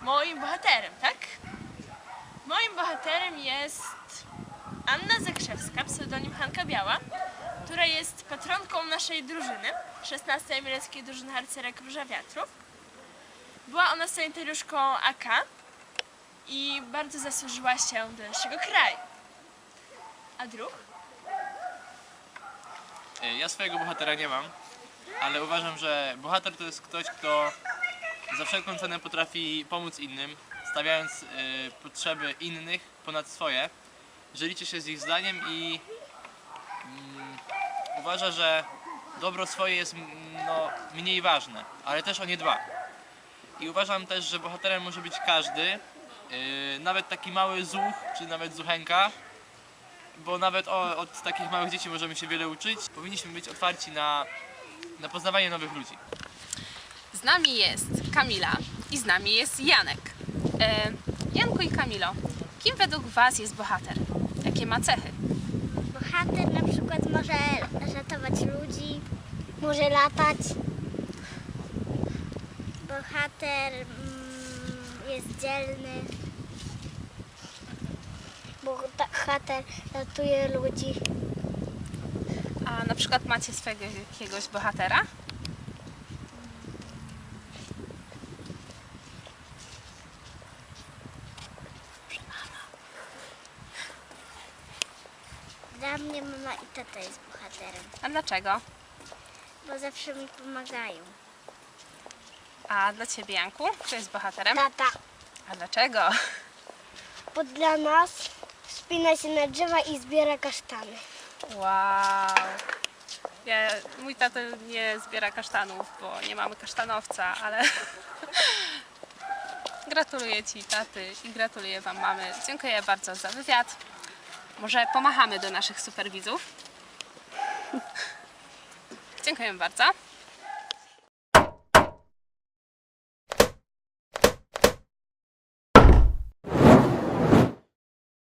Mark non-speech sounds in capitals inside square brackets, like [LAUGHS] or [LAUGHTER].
moim bohaterem, tak? Moim bohaterem jest Anna Zakrzewska, pseudonim Hanka Biała, która jest patronką naszej drużyny, 16 Emireckiej Drużyny Harcerek Róża Wiatrów. Była ona sanitariuszką AK i bardzo zasłużyła się do naszego kraju. A druh? E, Ja swojego bohatera nie mam, ale uważam, że bohater to jest ktoś, kto za wszelką cenę potrafi pomóc innym, stawiając e, potrzeby innych ponad swoje, że liczy się z ich zdaniem i mm, uważa, że dobro swoje jest no, mniej ważne, ale też o nie dba. I uważam też, że bohaterem może być każdy, e, nawet taki mały zuch, czy nawet zuchenka, bo nawet o, od takich małych dzieci możemy się wiele uczyć. Powinniśmy być otwarci na, na poznawanie nowych ludzi. Z nami jest Kamila i z nami jest Janek. E, Janku i Kamilo, kim według Was jest bohater? Jakie ma cechy? Bohater na przykład może ratować ludzi, może latać. Bohater mm, jest dzielny. Bohater ratuje ludzi. A na przykład macie swojego jakiegoś bohatera? Dla mnie mama i tata jest bohaterem, A dlaczego? bo zawsze mi pomagają. A dla Ciebie, Janku, kto jest bohaterem? Tata, A dlaczego? bo dla nas wspina się na drzewa i zbiera kasztany. Wow. Ja, mój tato nie zbiera kasztanów, bo nie mamy kasztanowca, ale [LAUGHS] gratuluję Ci taty i gratuluję Wam mamy. Dziękuję bardzo za wywiad. Może pomachamy do naszych superwidzów. [LAUGHS] Dziękuję bardzo.